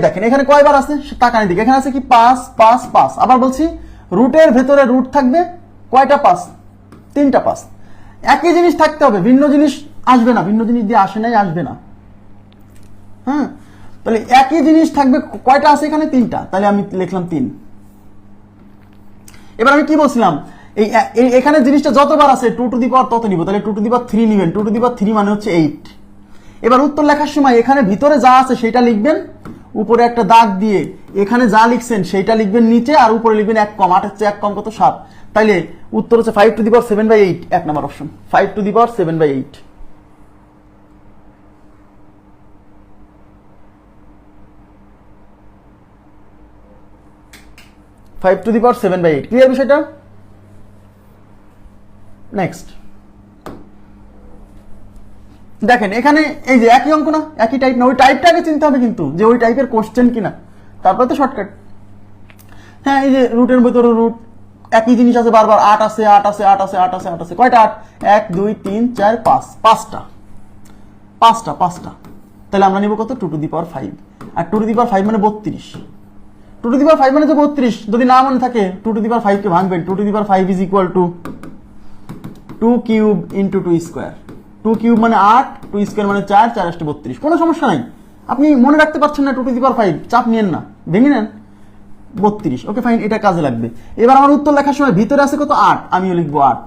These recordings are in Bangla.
দেখেন, এখানে কয়বার আছে? তাকানি দিকে। এখানে আছে কি? পাঁচ পাঁচ পাঁচ। আবার বলছি, রুটের ভেতরে রুট থাকবে কয়টা পাঁচ? তিনটা পাঁচ। একই জিনিস থাকতে হবে, ভিন্ন জিনিস আসবে না, ভিন্ন জিনিস দিয়ে আসে নাই, আসবে না। হ্যাঁ তাহলে একই জিনিস থাকবে, কয়টা আছে এখানে? তিনটা। তাহলে আমি লিখলাম তিন। এবার আমি কি বলছিলাম? এই এখানে জিনিসটা যতবার আছে টু টু দি তত নিব। তাহলে টু টু দি থ্রি নিবেন। টু টু দি থ্রি মানে হচ্ছে এইট এবার উত্তর লেখার সময় এখানে ভিতরে যা আছে সেটা লিখবেন। উপরে একটা দাগ দিয়ে এখানে যা লিখছেন সেইটা লিখবেন নিচে আর উপরে লিখবেন এক কম, আট হচ্ছে এক কম, কত সাত? তাইলে উত্তর হচ্ছে five to the power seven by eight এক নম্বর option five to the power seven by eight five to the power seven by eight clear বিষয়টা? নেক্সট দেখেন, এখানে এই যে একই অঙ্ক না, একই টাইপ না, ওই টাইপটা আগে চিনতে হবে কিন্তু, যে ওই টাইপের কোশ্চেন কিনা। তারপরে তো শর্টকাট হ্যাঁ এই যে রুটের ভেতরে রুট একই জিনিস আছে বারবার, আট আছে আট আছে আট আছে আট আছে আট আছে। কয়টা আট? এক, দুই, তিন, চার, পাঁচ। পাঁচটা। পাঁচটা পাঁচটা। তাহলে আমরা নিব কত? Two to the power five R two to the power five মানে বত্রিশ। Two to the power five মানে তো বত্রিশ। যদি না মনে থাকে টু টু দি পাওয়ার ফাইভকে ভাঙবেন। Two to the power five is equal to two cube into two square two cube মানে আট টু স্কোয়ার মানে চার চার আসতে বত্রিশ। কোনো সমস্যা নাই। আপনি মনে রাখতে পারছেন না two to the power five চাপ নিয়েন না। ভেঙে নেন, বত্রিশ। ওকে ফাইন এটা কাজে লাগবে। এবার আমার উত্তর লেখার সময় ভিতরে আছে কত? আট। আমিও লিখব আট।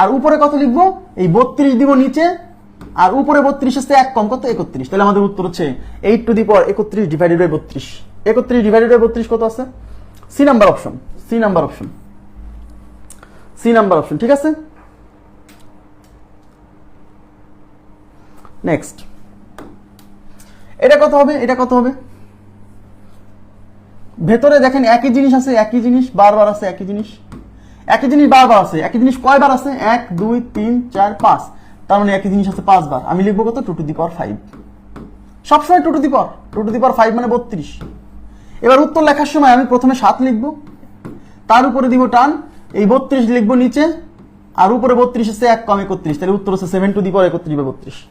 আর উপরে কত লিখব? এই বত্রিশ দিব নিচে, আর উপরে বত্রিশ আসতে এক কম, কত? একত্রিশ। তাহলে আমাদের উত্তর হচ্ছে এইট টু দি পাওয়ার একত্রিশ ডিভাইডেড বাই বত্রিশ। একত্রিশ ডিভাইডেড বাই বত্রিশ কত আছে? C number option C number option C number option ঠিক আছে? নেক্সট এটা কত হবে? এটা কত হবে? ভেতরে দেখেন একই জিনিস আছে, একই জিনিস, বারবার আছে একই জিনিস। একই জিনিস বারবার আছে, একই জিনিস কয়বার আছে? এক, দুই, তিন, চার, পাঁচ। তার মানে একই জিনিস আছে পাঁচবার। আমি লিখব কত? Two to the power five. সবসময় two to the power. Two to the power five মানে বত্রিশ। এবার উত্তর লেখার সময় আমি প্রথমে সাত লিখব। তার উপরে দিব টান। এই বত্রিশ লিখব নিচে। আর উপরে বত্রিশ আছে এক, কম একত্রিশ। তাহলে উত্তর হচ্ছে সেভেন টু দি পাওয়ার একত্রিশ বা বত্রিশ।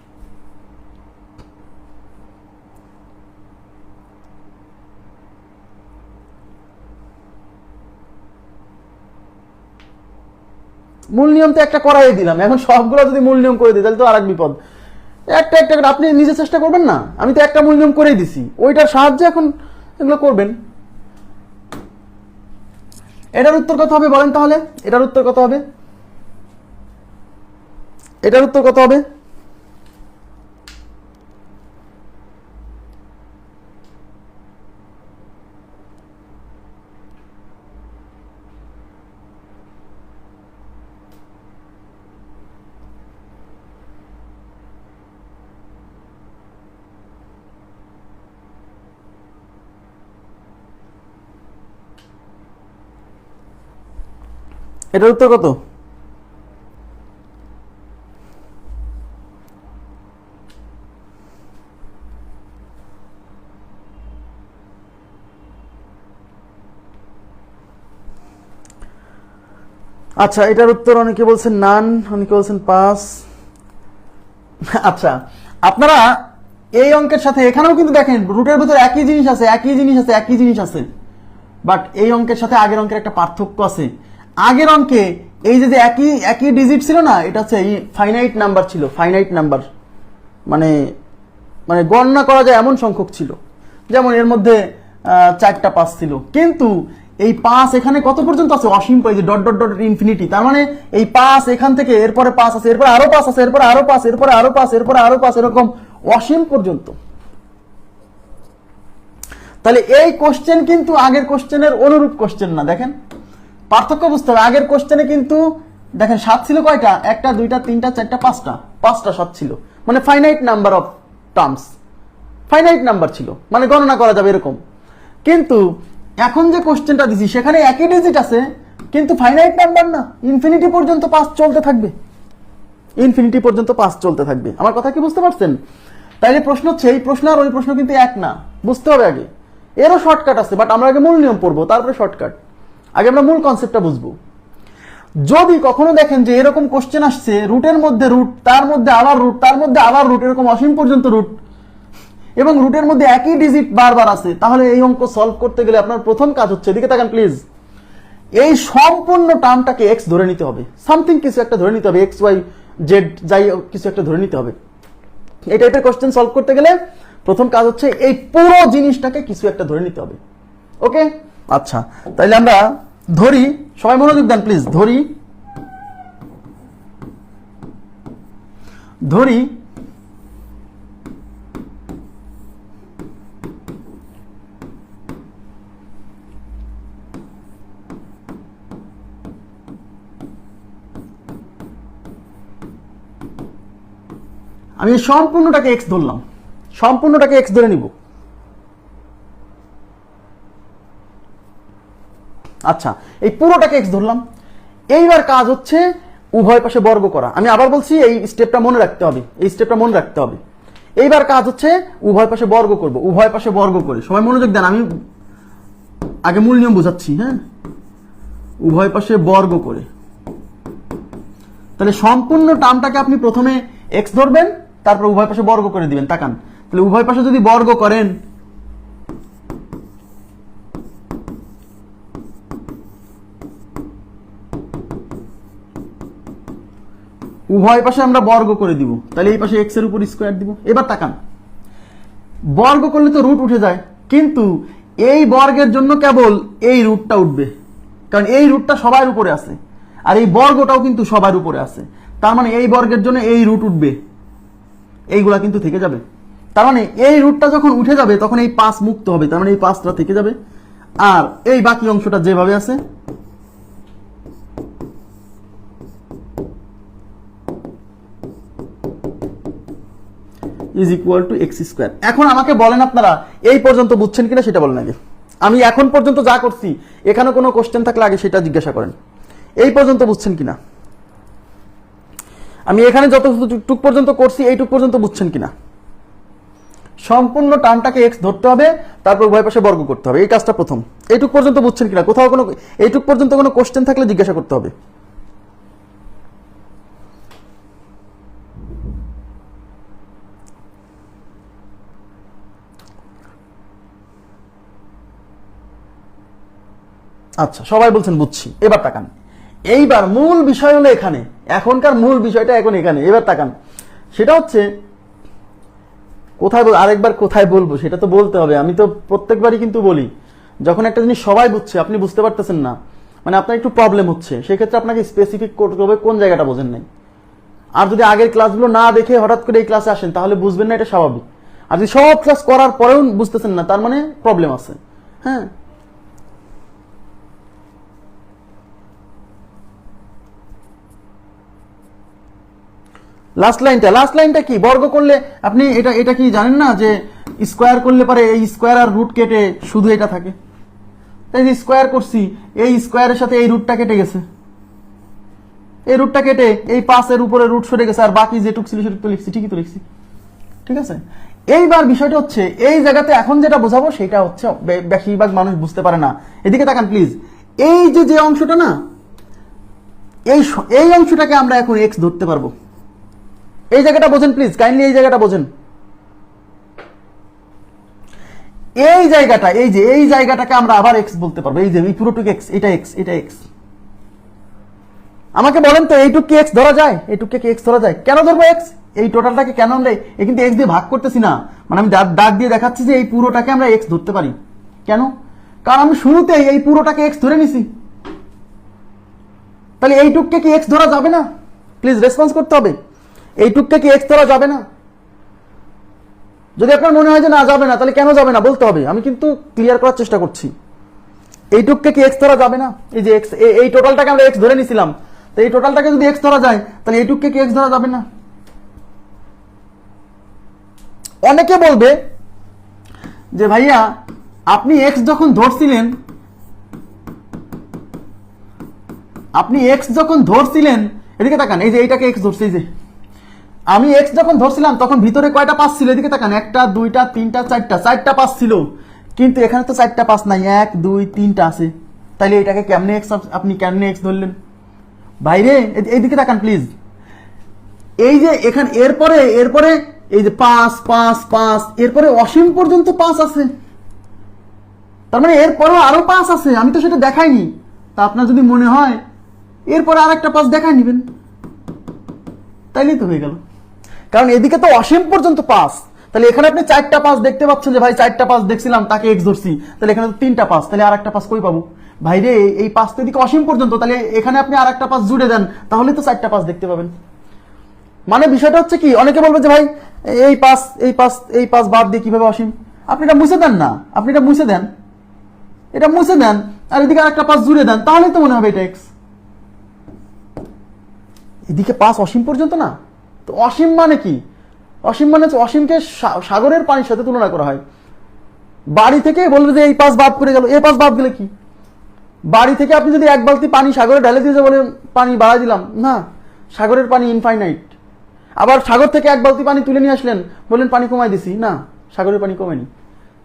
মূল নিয়ম তো একটা করাই দিলাম। এখন সবগুলো যদি মূল নিয়ম করে দিই, তাহলে তো আর এক বিপদ। একটা একটা করে, আপনি নিজে চেষ্টা করবেন না? আমি তো একটা মূল নিয়ম করেই দিছি। ওইটার সাহায্যে এখন এগুলো করবেন। এটার উত্তর কত হবে বলেন তাহলে? এটার উত্তর কত হবে? এটার উত্তর কত হবে? এটার উত্তর কত? আচ্ছা এটার উত্তর অনেকে বলছেন নান, অনেকে বলছেন পাস আচ্ছা আপনারা এই অঙ্কের সাথে এখানেও কিন্তু দেখেন, রুটের ভিতরে একই জিনিস আছে, একই জিনিস আছে, একই জিনিস আছে। বাট এই অঙ্কের সাথে আগের অঙ্কের একটা পার্থক্য আছে। আগের অঙ্কে এই যে একই একই ডিজিট ছিল না, এটা হচ্ছে ফাইনাইট নাম্বার ছিল ফাইনাইট নাম্বার মানে মানে গণনা করা যায় এমন সংখ্যক ছিল, যেমন এর মধ্যে চারটা পাস ছিল। কিন্তু এই পাঁচ এখানে কত পর্যন্ত আছে? অসীম পাই যে ডট ডট ডট ইনফিনিটি তার মানে এই পাঁচ এখান থেকে এরপরে পাঁচ আছে, এরপরে আরও পাঁচ আছে, এরপরে আরও পাঁচ, এরপরে আরও পাঁচ, এরপরে আরও পাঁচ, এরকম অসীম পর্যন্ত। তাহলে এই কোশ্চেন কিন্তু আগের কোশ্চেনের অনুরূপ কোশ্চেন না, দেখেন। পার্থক্য বুঝতে হবে। আগের কোশ্চেনে কিন্তু দেখেন, সাত ছিল কয়টা? একটা, দুইটা, তিনটা, চারটা, পাঁচটা। পাঁচটা সাত ছিল। মানে finite number of terms finite number ছিল। মানে গণনা করা যাবে এরকম। কিন্তু এখন যে কোশ্চেনটা দিছি, সেখানে একই ডিজিট আছে, কিন্তু ফাইনাইট নাম্বার না। ইনফিনিটি পর্যন্ত পাস চলতে থাকবে। ইনফিনিটি পর্যন্ত পাস চলতে থাকবে। আমার কথা কি বুঝতে পারছেন? তাইলে প্রশ্ন হচ্ছে, এই প্রশ্ন আর ওই প্রশ্ন কিন্তু এক না। বুঝতে হবে আগে। এরও শর্টকাট আছে বাট আমরা আগে মূল নিয়ম পড়ব, তারপরে শর্টকাট আগে আমরা মূল কনসেপ্টটা বুঝব। যদি কখনো দেখেন যে এরকম কোশ্চেন আসছে রুটের মধ্যে রুট তার মধ্যে আবার রুট তার মধ্যে আবার রুট এরকম অসীম পর্যন্ত রুট এবং রুটের মধ্যে একই ডিজিট বারবার আছে, তাহলে এই অঙ্ক সলভ করতে গেলে আপনার প্রথম কাজ হচ্ছে, এদিকে তাকান প্লিজ এই সম্পূর্ণ টার্মটাকে এক্স ধরে নিতে হবে। সামথিং কিছু একটা ধরে নিতে হবে এক্স ওয়াই জেড যাই কিছু একটা ধরে নিতে হবে। এই টাইপের কোশ্চেন সলভ করতে গেলে প্রথম কাজ হচ্ছে, এই পুরো জিনিসটাকে কিছু একটা ধরে নিতে হবে। ওকে আচ্ছা তাইলে আমরা ধরি, সবাই মনোযোগ দেন প্লিজ ধরি। ধরি। আমি সম্পূর্ণটাকে এক্স ধরলাম। সম্পূর্ণটাকে এক্স ধরে নিব। আচ্ছা এই পুরোটাকে এক্স ধরলাম। এইবার কাজ হচ্ছে উভয় পাশে বর্গ করা। আমি আবার বলছি, এই স্টেপটা মনে রাখতে হবে। এই স্টেপটা মনে রাখতে হবে। এইবার কাজ হচ্ছে উভয় পাশে বর্গ করব। উভয় পাশে বর্গ করে। সবাই মনোযোগ দেন, আমি আগে মূল নিয়ম বোঝাচ্ছি হ্যাঁ? উভয় পাশে বর্গ করে। তাহলে সম্পূর্ণ টার্মটাকে আপনি প্রথমে এক্স ধরবেন, তারপর উভয় পাশে বর্গ করে দিবেন। তাকান। তাহলে উভয় পাশে যদি বর্গ করেন উভয় পাশে আমরা বর্গ করে দিব। তাহলে এই পাশে এক্সের উপর স্কোয়ার দিব। এবার তাকান। বর্গ করলে তো রুট উঠে যায়। কিন্তু এই বর্গের জন্য কেবল এই রুটটা উঠবে। কারণ এই রুটটা সবার উপরে আছে। আর এই বর্গটাও কিন্তু সবার উপরে আছে। তার মানে এই বর্গের জন্য এই রুট উঠবে। এইগুলা কিন্তু থেকে যাবে। তার মানে এই রুটটা যখন উঠে যাবে, তখন এই পাঁচ মুক্ত হবে। তার মানে এই পাঁচটা থেকে যাবে। আর এই বাকি অংশটা যেভাবে আছে is equal to x square এখন আমাকে বলেন আপনারা, এই পর্যন্ত বুঝছেন কিনা সেটা বলেন আগে। আমি এখন পর্যন্ত যা করছি, এখানে কোনো কোশ্চেন থাকলে আগে সেটা জিজ্ঞাসা করেন। এই পর্যন্ত বুঝছেন কিনা? আমি এখানে যত টুক পর্যন্ত করছি, এইটুক পর্যন্ত বুঝছেন কিনা? সম্পূর্ণ টার্মটাকে এক্স ধরতে হবে, তারপর উভয় পাশে বর্গ করতে হবে। এই কাজটা প্রথম। এইটুক পর্যন্ত বুঝছেন কিনা? কোথাও কোনো, এইটুক পর্যন্ত কোনো কোশ্চেন থাকলে জিজ্ঞাসা করতে হবে। আচ্ছা সবাই বলছেন বুঝছি। এবার তাকান। এইবার মূল বিষয় হলো এখানে। এখনকার মূল বিষয়টা এখন এখানে। এবার তাকান। সেটা হচ্ছে, কোথায় আরেকবার কোথায় বলব? সেটা তো বলতে হবে। আমি তো প্রত্যেকবারই কিন্তু বলি, যখন একটা জিনিস সবাই বুঝছে, আপনি বুঝতে পারতেছেন না মানে আপনার একটু প্রবলেম হচ্ছে, সেক্ষেত্রে আপনাকে স্পেসিফিক করতে হবে কোন জায়গাটা বোঝেন নাই। আর যদি আগের ক্লাসগুলো না দেখে হঠাৎ করে এই ক্লাসে আসেন, তাহলে বুঝবেন না, এটা স্বাভাবিক। আর যদি সব ক্লাস করার পরেও বুঝতেছেন না, তার মানে প্রবলেম আছে। হ্যাঁ? লাস্ট লাইনটা লাস্ট লাইনটা কি? বর্গ করলে আপনি এটা এটা কি জানেন না যে স্কোয়ার করলে পারে এই স্কোয়ার আর রুট কেটে শুধু এটা থাকে? তাই যে স্কোয়ার করছি, এই স্কোয়ারের সাথে এই রুটটা কেটে গেছে। এই রুটটা কেটে এই পাঁচের উপরে রুট সরে গেছে, আর বাকি যেটুক ছিল সেটুক তো লিখছি, ঠিকই তো লিখছি। ঠিক আছে? এইবার বিষয়টা হচ্ছে, এই জায়গাতে এখন যেটা বোঝাবো সেটা হচ্ছে বেশিরভাগ মানুষ বুঝতে পারে না। এদিকে তাকান প্লিজ এই যে যে অংশটা না, এই এই অংশটাকে আমরা এখন এক্স ধরতে পারব। এই জায়গাটা বোঝেন প্লিজ কাইন্ডলি এই জায়গাটা বোঝেন। এই জায়গাটা, এই যে, এই জায়গাটাকে আমরা আবার এক্স বলতে পারব। এই যে, এই পুরোটুকু এক্স এটা এক্স এটা এক্স আমাকে বলেন তো, এইটুক কি এক্স ধরা যায়? এইটুককে কি এক্স ধরা যায়? কেন ধরবো এক্স এই টোটালটাকে কেন আমরা এই কিন্তু এক্স দিয়ে ভাগ করতেছি না। মানে আমি দাগ দিয়ে দেখাচ্ছি যে এই পুরোটাকে আমরা এক্স ধরতে পারি। কেন? কারণ আমি শুরুতেই এই পুরোটাকে এক্স ধরে নিছি। তাহলে এইটুককে কি এক্স ধরা যাবে না? প্লিজ রেসপন্স করতে হবে। এইটুককে কি এক্স ধরা যাবে না। যদি আপনার মনে হয় যে না, যাবে না, তাহলে কেন যাবে না? বলতে হবে। আমি কিন্তু ক্লিয়ার করার চেষ্টা করছি। এইটুককে কি এক্স ধরা যাবে না। এই যে এক্স এই টোটালটাকে আমরা এক্স ধরে নিছিলাম। তো এই টোটালটাকে যদি এক্স ধরা যায়, তাহলে এইটুককে কি এক্স ধরা যাবে না। অনেকে বলবে যে, ভাইয়া, আপনি এক্স যখন ধরছিলেন, আপনি এক্স যখন ধরছিলেন, এদিকে তাকান, এই যে এইটাকে এক্স ধরছি, এই যে। আমি এক্স যখন ধরছিলাম, তখন ভিতরে কয়টা পাস ছিল? এদিকে তাকান, একটা, দুইটা, তিনটা, চারটা চারটা পাস ছিল। কিন্তু এখানে তো চারটা পাস নাই। এক, দুই, তিনটা আছে। তাইলে এটাকে কেমনে এক্স আপনি কেমনে এক্স ধরলেন? বাইরে এইদিকে তাকান প্লিজ এই যে এখানে এরপরে এরপরে এই যে পাঁচ পাঁচ পাঁচ এরপরে অসীম পর্যন্ত পাঁচ আছে। তার মানে এরপরেও আরও পাঁচ আছে। আমি তো সেটা দেখাইনি। তা আপনার যদি মনে হয়, এরপরে আর একটা পাঁচ দেখাই নিবেন। তাইলেই তো হয়ে গেল। কারণ এদিকে তো অসীম পর্যন্ত পাস তাহলে এখানে আপনি চারটা পাস দেখতে পাচ্ছেন যে, ভাই, চারটা পাস দেখছিলাম, তাকে এক্স ধরছি। তাহলে এখানে তো তিনটা পাস তাহলে আর একটা পাস কই পাবো? ভাই রে, এই পাস তো এদিকে অসীম পর্যন্ত, তাহলে এখানে আপনি আর একটা পাস জুড়ে দেন তাহলে তো চারটা পাস দেখতে পাবেন। মানে বিষয়টা হচ্ছে কি, অনেকে বলবে যে, ভাই, এই পাস এই পাস এই পাস বাদ দিয়ে কীভাবে অসীম? আপনি এটা মুছে দেন না, আপনি এটা মুছে দেন। এটা মুছে দেন, আর এদিকে আর একটা পাস জুড়ে দেন, তাহলেই তো মনে হবে এটা এক্স এদিকে পাস অসীম পর্যন্ত না? তো অসীম মানে কি? অসীম মানে অসীমকে সাগরের পানির সাথে তুলনা করা হয়। বাড়ি থেকে বলবে যে এই পাস বাদ করে গেল এই পাস বাদ গেলে কি? বাড়ি থেকে আপনি যদি এক বালতি পানি সাগরে ঢেলে দিয়ে বলেন পানি বাড়াই দিলাম। না, সাগরের পানি ইনফাইনাইট আবার সাগর থেকে এক বালতি পানি তুলে নিয়ে আসলেন, বললেন, পানি কমাই দিছি। না, সাগরের পানি কমেনি।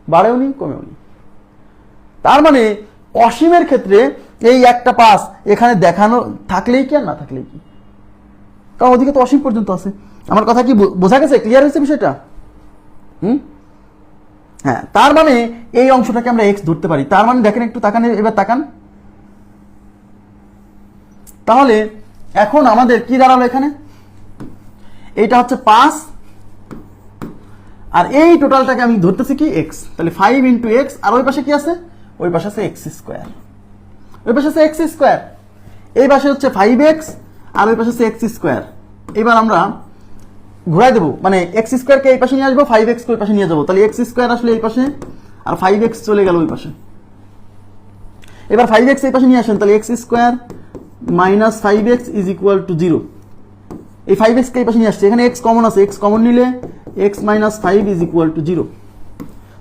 বাড়েও নি, কমেও নি। তার মানে অসীমের ক্ষেত্রে এই একটা পাস এখানে দেখানো, থাকলেই কি আর না থাকলেই কি? কারণ ওদিকে তো অসীম পর্যন্ত আছে। আমার কথা কি বোঝা গেছে? ক্লিয়ার হয়েছে বিষয়টা? হুম? হ্যাঁ তার মানে এই অংশটাকে আমরা এক্স ধরতে পারি। তার মানে দেখেন একটু তাকান, এবার তাকান। তাহলে এখন আমাদের কি দাঁড়াল এখানে? এইটা হচ্ছে পাঁচ। আর এই টোটালটাকে আমি ধরতেছি কি? এক্স তাহলে ফাইভ ইন্টু এক্স আর ওই পাশে কি আছে? ওই পাশে আছে এক্স স্কোয়ার ওই পাশে আছে এক্স স্কোয়ার এই পাশে হচ্ছে ফাইভ এক্স আর ওই পাশে আছে এক্স স্কোয়ার এবার আমরা ঘুরাই দেবো। মানে এক্স স্কোয়ারকে এই পাশে নিয়ে আসব ফাইভ এক্স ওই পাশে নিয়ে যাব। তাহলে এক্স স্কোয়ার আসলে এই পাশে, আর ফাইভ এক্স চলে গেল ওই পাশে। এবার ফাইভ এক্স এই পাশে নিয়ে আসেন, তাহলে x square minus five x is equal to zero এই ফাইভ এক্সকে এই পাশে নিয়ে আসছে। এখানে এক্স কমন আছে। এক্স কমন নিলে x minus five is equal to zero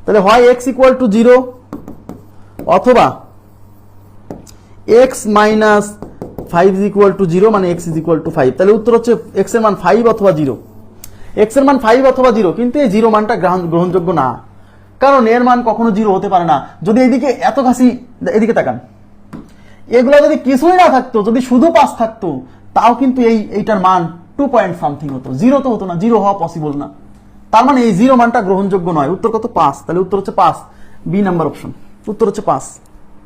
তাহলে হয় এক্স ইকুয়াল টু জিরো অথবা x minus five is equal to zero মানে x is equal to five তাহলে উত্তর হচ্ছে এক্সের মান ফাইভ অথবা জিরো এক্সের মান ফাইভ অথবা জিরো কিন্তু এই জিরো মানটা গ্রহণ- গ্রহণযোগ্য না। কারণ এর মান কখনো জিরো হতে পারে না। যদি এদিকে এত কাছি এদিকে তাকান। এগুলো যদি কিছুই না থাকতো, যদি শুধু পাস থাকতো, তাও কিন্তু এই, এইটার মান টু পয়েন্ট সামথিং হতো। জিরো তো হতো না জিরো হওয়া পসিবল না। তার মানে এই জিরো মানটা গ্রহণযোগ্য নয়। উত্তর কত? পাঁচ। তাহলে উত্তর হচ্ছে পাঁচ। বি নাম্বার অপশন উত্তর হচ্ছে পাঁচ।